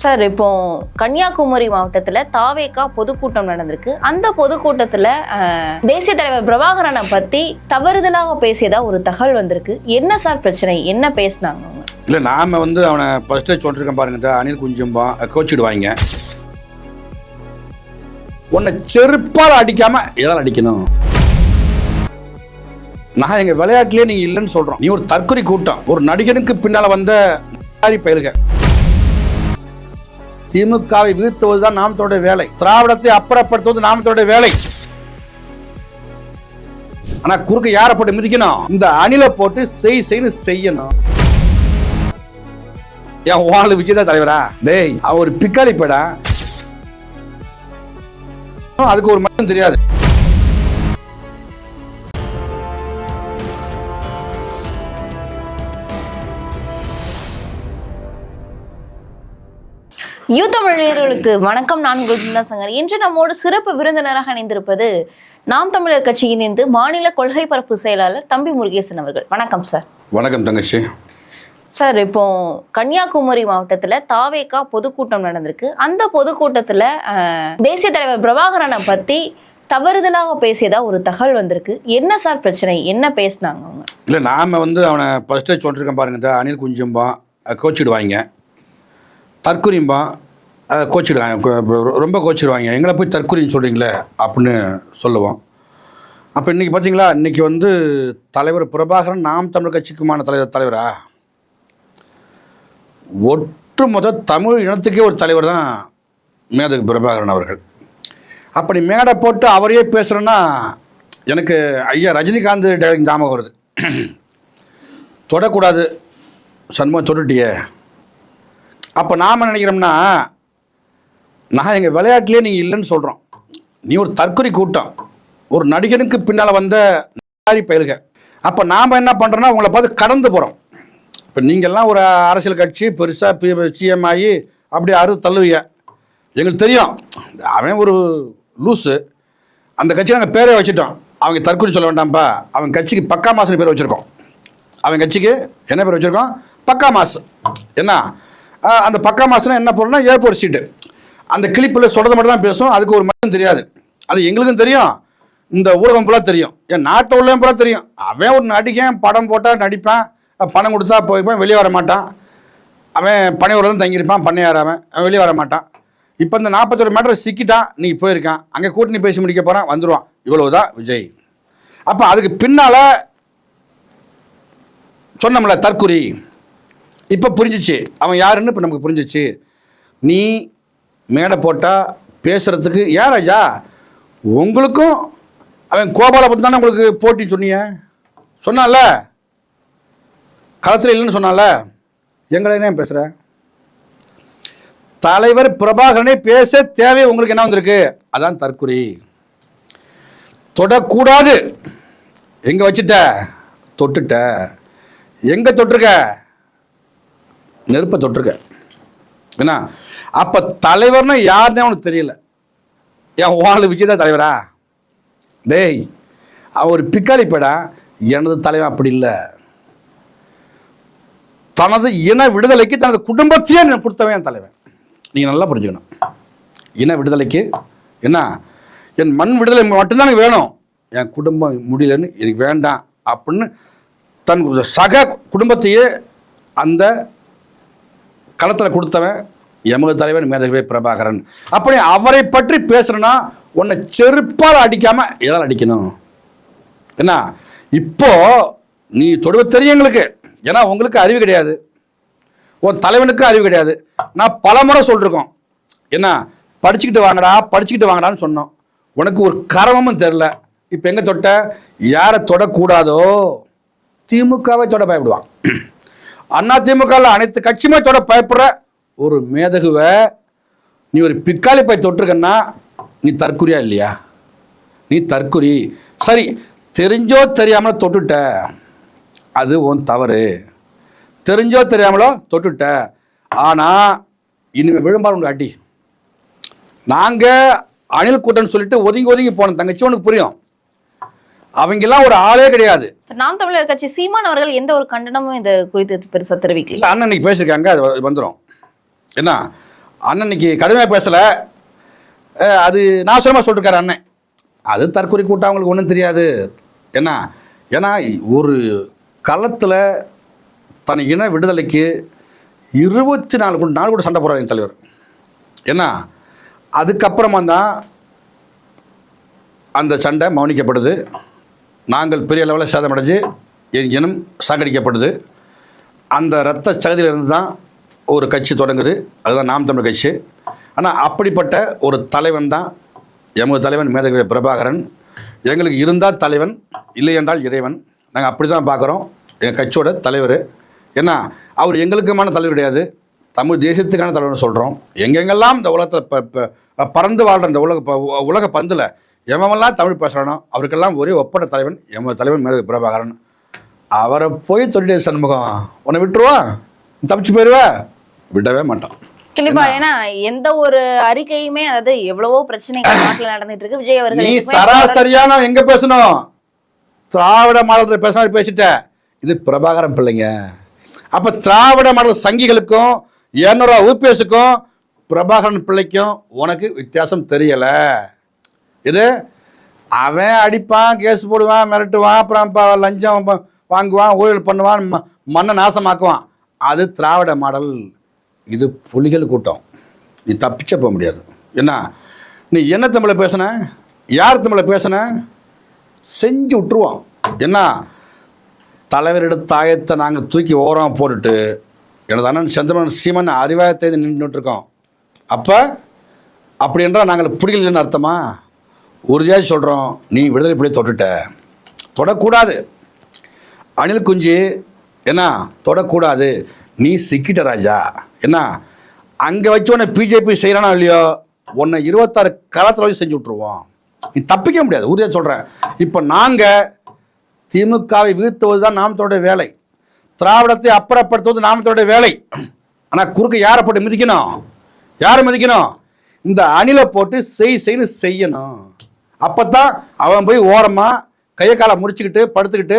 Sir இப்போ கன்னியாகுமரி மாவட்டத்தில் தாவேகா பொதுக்கூட்டம் நடந்திருக்கு. அந்த பொதுக்கூட்டத்தில் தேசிய தலைவர் பிரபாகரனை பற்றி தவறுதலாக பேசியதா ஒரு தகவல் வந்திருக்கு. என்ன சார் பிரச்சனை? என்ன பேசினாங்க அவங்க? இல்லை நாம் வந்து அவனை ஃபஸ்ட்டே சொல்லிருக்கேன் பாருங்க அனில் அணில் குஞ்சும்பா கோச்சிடுவாங்க. உன்னை செருப்பால் அடிக்காம எதால் அடிக்கணும்? நான் எங்கள் விளையாட்டுலயே நீங்கள் இல்லைன்னு சொல்கிறோம் நீ ஒரு தற்கொலை கூட்டம். ஒரு நடிகனுக்கு பின்னால் வந்த நாரி திமுகவை வீழ்த்துவதுதான் நாமத்தோட வேலை. திராவிடத்தை அப்புறப்படுத்துவது நாமத்தோட வேலை. ஆனா குறுக்க யாரை போட்டு மிதிக்கணும்? இந்த அணில போட்டு செய் செய்னு செய்யணும். என் வாழ் விஜய் தான் தலைவரா? டேய் அவர் பிக்காளி படா அதுக்கு ஒரு மட்டும் தெரியாது. யூ தமிழர்களுக்கு வணக்கம். நான் குல்பிந்தா சங்கர். இன்று நம்மோடு சிறப்பு விருந்தினராக இணைந்திருப்பது நாம் தமிழர் கட்சியினின்று மாநில கொள்கை பரப்பு செயலாளர் தம்பி முருகேசன் அவர்கள். வணக்கம் சார். வணக்கம் தங்கச்சி. சார் இப்போ கன்னியாகுமரி மாவட்டத்தில் தாவேகா பொதுக்கூட்டம் நடந்திருக்கு. அந்த பொதுக்கூட்டத்தில் தேசிய தலைவர் பிரபாகரனை பற்றி தவறுதலாக பேசியதா ஒரு தகவல் வந்திருக்கு. என்ன சார் பிரச்சனை? என்ன பேசினாங்க அவங்க? இல்லை நாம் வந்து அவனை ஃபஸ்ட்டே சொல்லிருக்கேன் பாருங்க இந்த அணில் குஞ்சும்பான் கோச்சிடுவாங்க. தற்குறிம்பான் கோச்சிடுவாங்க ரொம்ப கோச்சிடுவாங்க. எங்களை போய் தற்குறின்னு சொல்கிறீங்களே அப்படின்னு சொல்லுவோம். அப்போ இன்றைக்கி பார்த்தீங்களா இன்றைக்கி வந்து தலைவர் பிரபாகரன் நாம் தமிழ் கட்சிக்குமான தலைவர் தலைவரா? ஒட்டுமொத்த தமிழ் இனத்துக்கே ஒரு தலைவர் தான் மேதகு பிரபாகரன் அவர்கள். அப்படி மேடை போட்டு அவரையே பேசுகிறேன்னா எனக்கு ஐயா ரஜினிகாந்த் டைலாக் ஞாபகம் வருது. தொடக்கூடாது. சண்முகம் தொட்டுட்டியே அப்போ நாம் நினைக்கிறோம்னா நான் எங்கள் விளையாட்டுலேயே நீங்கள் இல்லைன்னு சொல்கிறோம் நீ ஒரு தற்கொலை கூட்டம். ஒரு நடிகனுக்கு பின்னால் வந்த நாரி பயிலுக. அப்போ நாம் என்ன பண்ணுறோன்னா உங்களை பார்த்து கடந்து போகிறோம் இப்போ நீங்கள்லாம் ஒரு அரசியல் கட்சி பெருசாக பி சிஎம் ஆகி அப்படி அறு தள்ளுவீங்க. எங்களுக்கு தெரியும். அவன் ஒரு லூஸு அந்த கட்சி நாங்கள் பேரே வச்சுட்டோம். அவங்க தற்கொலை சொல்ல வேண்டாம்ப்பா அவன் கட்சிக்கு பக்கா மாசுன்னு பேர் வச்சுருக்கோம். அவன் கட்சிக்கு என்ன பேர் வச்சுருக்கோம்? பக்கா மாசு. என்ன? அந்த பக்கா மாசுனா என்ன பொருள்னா ஏர்போர்ட் சீட்டு. அந்த கிளிப்பில் சொல்கிறது மட்டும் தான் பேசும் அதுக்கு ஒரு மட்டும் தெரியாது. அது எங்களுக்கும் தெரியும். இந்த ஊடகம் ஃபுல்லாக தெரியும். என் நாட்டை உள்ளவன் ஃபுல்லாக தெரியும். அவன் ஒரு நடிகன் படம் போட்டால் நடிப்பான் பணம் கொடுத்தா போய்ப்பேன் வெளியே வர மாட்டான். அவன் பனையூரில் தான் தங்கியிருப்பான் பண்ணையார் அவன். அவன் வெளியே வர மாட்டான். இப்போ இந்த நாற்பத்தொரு மீட்டர் சிக்கிட்டான் நீ போயிருக்கான். அங்கே கூட்டணி பேசி முடிக்க போகிறான் வந்துடுவான் இவ்வளவுதான் விஜய். அப்போ அதுக்கு பின்னால் சொன்னோம்ல தற்குறி இப்போ புரிஞ்சிச்சு. அவன் யாருன்னு இப்போ நமக்கு புரிஞ்சிச்சு. நீ மேடை போட்டால் பேசுகிறதுக்கு ஏன் ராஜா உங்களுக்கும் அவன் கோபாலை பற்றி தானே உங்களுக்கு போட்டி சொன்னீங்க? சொன்னால களத்தில் இல்லைன்னு சொன்னால எங்களை என்ன பேசுகிற தலைவர் பிரபாகரனை பேச தேவை உங்களுக்கு என்ன வந்திருக்கு? அதான் தற்குறி தொடக்கூடாது. எங்கே வச்சுட்ட? தொட்டுட்ட. எங்கே தொட்டிருக்க? நெருப்பை தொட்டிருக்க. என்ன அப்போ தலைவர்னா யாருன்னே அவனுக்கு தெரியல. என் வாழ் விஜய் தான் தலைவரா? டேய் அவன் ஒரு பிக்காளி பேடா எனது தலைவன் அப்படி இல்லை. தனது இன விடுதலைக்கு தனது குடும்பத்தையே நான் கொடுத்தவன் என் தலைவன். நீங்கள் நல்லா புரிஞ்சுக்கணும். இன விடுதலைக்கு என்ன? என் மண் விடுதலை மட்டும்தான் எனக்கு வேணும். என் குடும்பம் முடியலன்னு எனக்கு வேண்டாம் அப்படின்னு தன் சக குடும்பத்தையே அந்த களத்தில் கொடுத்தவன் எமது தலைவன் மேதகவே பிரபாகரன். அப்படி அவரை பற்றி பேசுகிறேன்னா உன்னை செருப்பால் அடிக்காம எதால் அடிக்கணும்? என்ன? இப்போ நீ தொடுவ தெரியும் எங்களுக்கு. ஏன்னா உங்களுக்கு அறிவு கிடையாது. உன் தலைவனுக்கு அறிவு கிடையாது. நான் பல முறை சொல்லிருக்கோம். என்ன? படிச்சுக்கிட்டு வாங்கடா படிச்சுக்கிட்டு வாங்கடான்னு சொன்னோம். உனக்கு ஒரு கரவமும் தெரில இப்போ எங்கே தொட்ட? யாரை தொடக்கூடாதோ? திமுகவை தொட பயப்படுவான். அண்ணா திமுகவில் அனைத்து கட்சியுமே தொட பயப்படுற ஒரு மேதகுவை நீ ஒரு பிக்காலி போய் தொட்டிருக்கன்னா நீ தற்குறியா இல்லையா? நீ தற்குறி. சரி தெரிஞ்சோ தெரியாமலோ தொட்டுட்ட. அது உன் தவறு. தெரிஞ்சோ தெரியாமலோ தொட்டுட்ட. ஆனால் இனிமேல் விழும்பாடு உண்டு அடி. நாங்கள் அணில் கூட்டம்னு சொல்லிட்டு ஒதுங்கி ஒதுங்கி போனோம் தங்கச்சி உனக்கு புரியும். அவங்கெல்லாம் ஒரு ஆளே கிடையாது. நாம் தமிழர் கட்சி சீமான் அவர்கள் எந்த ஒரு கண்டனமும் இது குறித்து பெருசா தெரிவிக்கல. இல்லை அண்ணன் பேசியிருக்காங்க அது வந்துடும் என்ன? அண்ணன் இன்னைக்கு கடுமையாக பேசலை. அது நாசமாக சொல்லிருக்காரு அண்ணன். அது தற்கொலை கூட்டம் அவங்களுக்கு ஒன்றும் தெரியாது. என்ன? ஏன்னா ஒரு களத்தில் தன் இன விடுதலைக்கு இருபத்தி நாலு கூட நாலு கூட சண்டை போடுறாரு என் தலைவர். என்ன? அதுக்கப்புறமா தான் அந்த சண்டை மௌனிக்கப்படுது நாங்கள் பெரிய லெவலில் சேதமடைஞ்சு என் இனம் சாகடிக்கப்படுது அந்த இரத்த சகதியிலிருந்து தான் ஒரு கட்சி தொடங்குது. அதுதான் நாம் தமிழ் கட்சி. ஆனால் அப்படிப்பட்ட ஒரு தலைவன் தான் எமது தலைவன் மேதகவி பிரபாகரன். எங்களுக்கு இருந்தால் தலைவன் இல்லை என்றால் இறைவன். நாங்கள் அப்படி தான் பார்க்குறோம். எங்கள் கட்சியோட தலைவர். ஏன்னா அவர் எங்களுக்குமான தலைவர் கிடையாது. தமிழ் தேசத்துக்கான தலைவர்னு சொல்கிறோம் எங்கெங்கெல்லாம் இந்த உலகத்தில் ப ப- பறந்து வாழ்கிற இந்த உலக ப- உலக பந்தில் எவமெல்லாம் தமிழ் பேசுகிறானோ அவருக்கெல்லாம் ஒரே ஒப்பட தலைவன் எமது தலைவன் மேதகவி பிரபாகரன். அவரை போய் தொழிலே சண்முகம் உன்னை விட்டுருவா? தப்பிச்சு போயிடுவா விடவே மாட்டான். கண்டிப்பா ஏன்னா எந்த ஒரு அறிக்கையுமே அதாவது எவ்வளவோ பிரச்சனைகள் நாட்டுல நடந்துட்டு இருக்கு. விஜய் அவர்கள் நீ எதுக்குமே சராசரியா நான் எங்க பேசணும்? திராவிட மாடல் பேச மாதிரி பேசிட்ட. இது பிரபாகரன் பிள்ளைங்க. அப்ப திராவிட மாடல் சங்கிகளுக்கும் இரநூறுவா ஊபிஎஸ்க்கும் பிரபாகரன் பிள்ளைக்கும் உனக்கு வித்தியாசம் தெரியல. இது அவன் அடிப்பான் கேஸ் போடுவான் மிரட்டுவான் அப்புறம் லஞ்சம் வாங்குவான் ஊழல் பண்ணுவான் ம- மண்ணை நாசமாக்குவான். அது திராவிட மாடல். இது புலிகள் கூட்டம். நீ தப்பிச்ச போக முடியாது. என்ன? நீ என்ன தமிழை பேசுன? யார் தமிழை பேசுன? செஞ்சு விட்டுருவோம் என்ன? தலைவரிட தாயத்தை நாங்கள் தூக்கி ஓரம் போட்டுட்டு எனது அண்ணன் சந்திரமன் சீமன் அறிவாயத்தை நின்றுட்டுருக்கோம் அப்போ அப்படி என்றால் நாங்கள் பிடிக்கலன்னு அர்த்தமா? உறுதியாக சொல்கிறோம் நீ விடுதலை புலி தொட்டுட்ட. தொடக்கூடாது. அணில் குஞ்சு என்ன? தொடக்கூடாது. நீ சிக்கிட்ட ராஜா. என்ன? அங்கே வச்சு உன்னை பிஜேபி செய்கிறானா இல்லையோ உன்னை இருபத்தாறு காலத்தில் வச்சு செஞ்சு விட்ருவோம் நீ தப்பிக்க முடியாது. உறுதியாக சொல்கிறேன் இப்போ நாங்கள் திமுகவை வீழ்த்துவது தான் நாமத்தோட வேலை. திராவிடத்தை அப்புறப்படுத்துவது நாமத்தோடைய வேலை. ஆனால் குறுக்க யாரை போட்டு மிதிக்கணும்? யாரை மிதிக்கணும்? இந்த அணிலை போட்டு செய் செய்யணும் செய்யணும். அப்போ தான் அவன் போய் ஓரமாக கையை காலை முறிச்சுக்கிட்டு படுத்துக்கிட்டு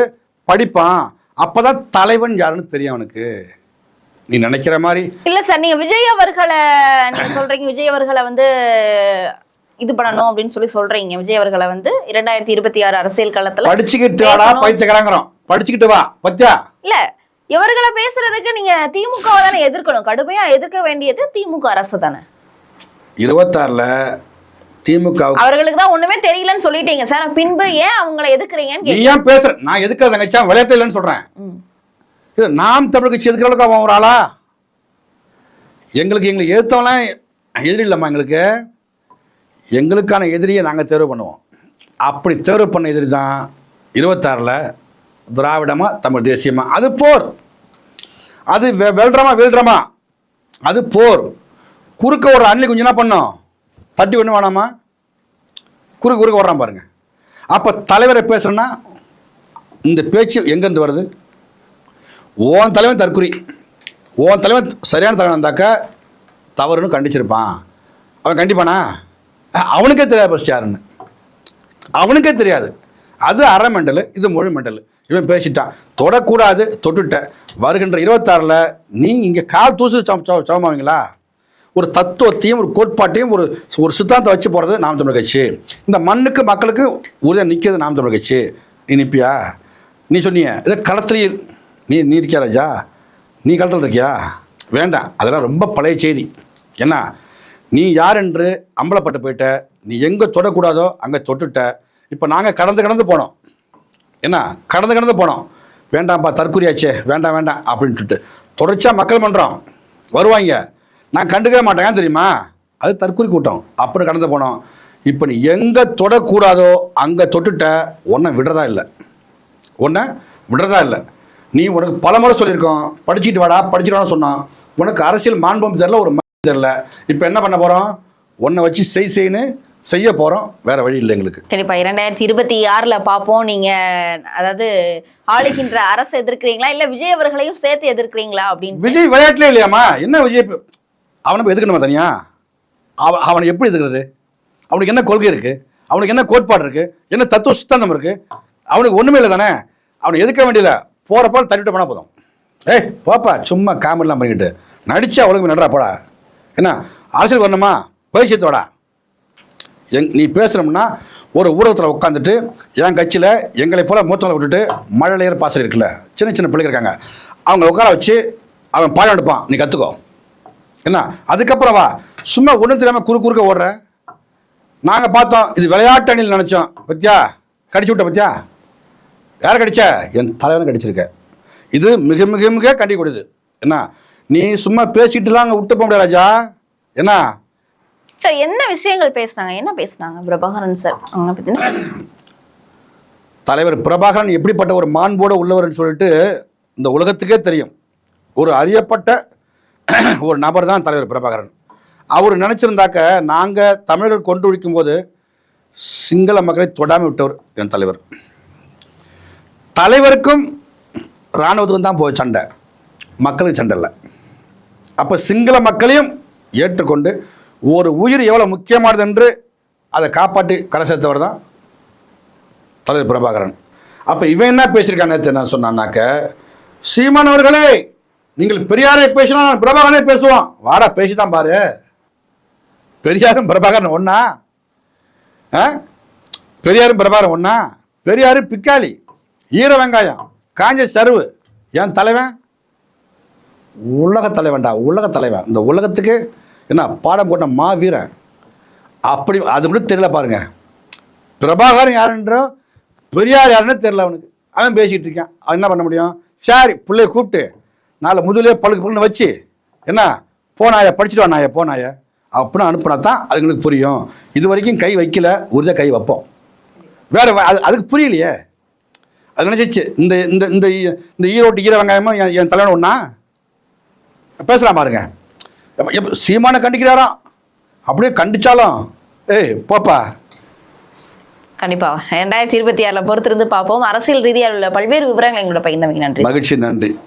படிப்பான். அப்போ தான் தலைவன் யாருன்னு தெரியும் அவனுக்கு. நீ நினைக்கிற மாதிரி? இல்ல சார் நீங்க விஜய் அவர்களை நீங்க சொல்றீங்க விஜய் அவர்களை வந்து இது பண்ணணும் அப்படின்னு சொல்லி சொல்றீங்க. விஜய் அவர்களை வந்து இரண்டாயிரத்தி இருபத்தி ஆறு அரசியல் களத்துல படிச்சுக்கிட்டு வாடா. பைத்தியக்காரங்கிறோம். படிச்சுக்கிட்டு வா பத்தியா? இல்ல இவர்களை பேசுறதுக்கு நீங்க திமுக தானே எதிர்க்கணும். கடுமையா எதிர்க்க வேண்டியது திமுக அரசு தானே. இருபத்தாறில் திமுக அவர்களுக்கு தான் ஒண்ணுமே தெரியலன்னு சொல்லிட்டீங்க. சார் பின்பு ஏன் அவங்கள எதுக்குறீங்கன்னு நீ. ஏன் பேசுற? நான் எதுக்கு தங்கச்சா? விளையாட்டு இல்லைன்னு சொல்றேன். இது நாம் தமிழ் கட்சி எதுக்குற அளவுக்கு அவன் ஒரு ஆளா? எங்களுக்கு எங்களுக்கு எதிர்த்தவெல்லாம் எதிரி இல்லைம்மா எங்களுக்கு. எங்களுக்கான எதிரியை நாங்கள் தேர்வு பண்ணுவோம். அப்படி தேர்வு பண்ண எதிரி தான் இருபத்தாறில் திராவிடமா தமிழ் தேசியமா. அது போர். அது வெல்றமா வீழ்றமா. அது போர். குறுக்க ஒரு அள்ளி கொஞ்சம் என்ன பண்ணோம்? தட்டி ஒன்று வேணாமா? குறுக்கு குறுக்க வர்றான் பாருங்க. அப்போ தலைவரை பேசுகிறேன்னா இந்த பேச்சு எங்கேருந்து வருது? ஓன் தலைவன் தற்குறி. ஓன் தலைவன் சரியான தலைவன் இருந்தாக்கா தவறுன்னு கண்டிச்சிருப்பான். அவன் கண்டிப்பானா? அவனுக்கே தெரியாது ஃபஸ்ட் யாருன்னு. அவனுக்கே தெரியாது. அது அரை மெண்டல் இது முழு மெண்டல். இவன் பேசிட்டான். தொடக்கூடாது தொட்டுட்ட. வருகின்ற இருபத்தாறில் நீ இங்கே கால் தூசு சம சமமாவீங்களா? ஒரு தத்துவத்தையும் ஒரு கோட்பாட்டையும் ஒரு ஒரு சித்தாந்தம் வச்சு போகிறது நாம் தமிழர் கட்சி. இந்த மண்ணுக்கு மக்களுக்கு உறுதியாக நிற்கிறது நாம் தமிழர் கட்சி. நீ நிற்பியா நீ சொன்னிய இதை களத்திலேயே நீ நீ இருக்கியா ராஜா? நீ களத்தில் இருக்கியா? வேண்டாம் அதெல்லாம் ரொம்ப பழைய செய்தி. என்ன? நீ யார் என்று அம்பலப்பட்டு போயிட்ட நீ எங்கே தொடக்கூடாதோ அங்கே தொட்டுட்ட. இப்போ நாங்கள் கடந்து கடந்து போனோம். என்ன? கடந்து கடந்து போனோம். வேண்டாம்ப்பா தற்கொலையாச்சே வேண்டாம் வேண்டாம் அப்படின்ட்டு தொடர்ச்சியாக மக்கள் மன்றம். வருவாங்க. நான் கண்டுக்கவே மாட்டேன். ஏன் தெரியுமா? அது தற்கொலை கூட்டம் அப்படி கடந்து போனோம். இப்போ நீ எங்கே தொடக்கூடாதோ அங்கே தொட்டுட்ட உன்னை விடுறதா இல்லை. உன்னை விடுறதா இல்லை. நீ உனக்கு பல முறை சொல்லியிருக்கோம். படிச்சுட்டு வாடா படிச்சுட்டு வாடா சொன்னான். உனக்கு அரசியல் மாண்பும் தெரில ஒரு தெரில இப்போ என்ன பண்ண போகிறோம் உன்னை வச்சு செய் செய்ன்னு செய்ய போகிறோம் வேற வழி இல்லை எங்களுக்கு. கண்டிப்பா இரண்டாயிரத்தி இருபத்தி ஆறுல பாப்போம். நீங்க அதாவது ஆளுகின்ற அரசு எதிர்க்கிறீங்களா? இல்ல விஜய் அவர்களையும் சேர்த்து எதிர்க்கிறீங்களா? அப்படின்னு விஜய் விளையாட்டுலே இல்லையாம்மா? என்ன விஜய்? அவனை போய் எதுக்கணுமா தனியா? அவன் அவனை எப்படி எதுக்குறது? அவனுக்கு என்ன கொள்கை இருக்குது அவனுக்கு என்ன கோட்பாடு இருக்குது என்ன தத்துவ சித்தாந்தம் இருக்குது அவனுக்கு ஒன்றுமே இல்லை தானே அவனை எதுக்க வேண்டியல போறப்ப தள்ளிட்டு போனால் போதும். ஏய் போப்பா சும்மா காமெடிலாம் பண்ணிக்கிட்டு. நடிச்சா அவளுக்கு நடுறா போடா. என்ன அரசியல் வரணுமா? பயிற்சியத்தோடா எங் நீ பேசுகிறோம்னா ஒரு ஊடகத்தில் உட்காந்துட்டு என் கட்சியில் எங்களை போல மூத்தவங்களை விட்டுட்டு மழலையர் பாசல் இருக்குல்ல. சின்ன சின்ன பிள்ளைங்க இருக்காங்க. அவங்க உட்கார வச்சு அவன் பாடம் எடுப்பான். நீ கற்றுக்கோ என்ன? அதுக்கப்புறம் வா. சும்மா ஒன்றும் தெரியாமல் குறு குறுக்க ஓடுற. நாங்கள் பார்த்தோம் இது விளையாட்டு அணியில் நினச்சோம். பத்தியா? கடிச்சு விட்ட பத்தியா? யார் கடிச்ச? என் தலைவன் கடிச்சிருக்க. இது மிக மிக மிக கண்டி கொடுது. என்ன? நீ சும்மா பேசிட்டுலாம் அங்கே விட்டு போக முடியாது ராஜா. என்ன? சார் என்ன விஷயங்கள் பேசுனாங்க? என்ன பேசுனாங்க பிரபாகரன் சார் அவங்க பத்தின? தலைவர் பிரபாகரன் எப்படிப்பட்ட ஒரு மாண்போட உள்ளவர்னு சொல்லிட்டு இந்த உலகத்துக்கே தெரியும். ஒரு அறியப்பட்ட ஒரு நபர் தான் தலைவர் பிரபாகரன். அவர் நினச்சிருந்தாக்க நாங்கள் தமிழர்கள் கொண்டு ஒழிக்கும் போது சிங்கள மக்களை தொடாமல் விட்டவர் என் தலைவர். தலைவருக்கும் இராணுவத்துக்கும் தான் போய் சண்டை. மக்களுக்கு சண்டை இல்லை. அப்போ சிங்கள மக்களையும் ஏற்றுக்கொண்டு ஒரு உயிர் எவ்வளோ முக்கியமானது என்று அதை காப்பாற்றி கரை சேர்த்தவர் தான் தலைவர் பிரபாகரன். அப்போ இவன் என்ன பேசியிருக்கான்னு நான் என்ன சொன்னான்னாக்க சீமானவர்களே நீங்கள் பெரியாரை பேசினா நான் பிரபாகரனே பேசுவோம் வாடா பேசி தான் பாரு. பெரியாரும் பிரபாகரன் ஒண்ணா? ஆ? பெரியாரும் பிரபாகரன் ஒண்ணா? பெரியாரு பிக்காளி ஈர வெங்காயம் காஞ்ச சருவு. என் தலைவன்? உலக தலைவன்டா உலக தலைவன். இந்த உலகத்துக்கு என்ன பாடம் போட்ட மாவீரன். அப்படி அது மட்டும் தெரியல பாருங்க. பிரபாகரன் யாருன்றோ பெரியார் யாருன்னு தெரியல அவனுக்கு. அவன் பேசிகிட்டு இருக்கான். அவன் என்ன பண்ண முடியும்? சரி பிள்ளைய கூப்பிட்டு நாளை முதலே பழுக்கு பழுன்னு வச்சு என்ன? போனாய படிச்சுட்டு வா நாய போனாய. அப்படின்னு அனுப்புனா தான் அதுங்களுக்கு புரியும். இது வரைக்கும் கை வைக்கல உறுதியாக கை வைப்போம். வேற அது அதுக்கு புரியலையே. அது நினைச்சிச்சு இந்த இந்த இந்த இந்த ஈரோட்டு ஈர வெங்காயமும் என் என் தலைவன் ஒன்றா பேசலாம் பாருங்க. எப்ப- சீமானை கண்டிக்கிறாராம் அப்படியே கண்டிச்சாலும் ஏய் போப்பா. கண்டிப்பா. ரெண்டாயிரத்தி இருபத்தி ஆறுல பொறுத்திருந்து பார்ப்போம். அரசியல் ரீதியாக உள்ள பல்வேறு விவரங்களை எங்களோட பகிர்ந்தமைக்கு நன்றி. மகிழ்ச்சி நன்றி.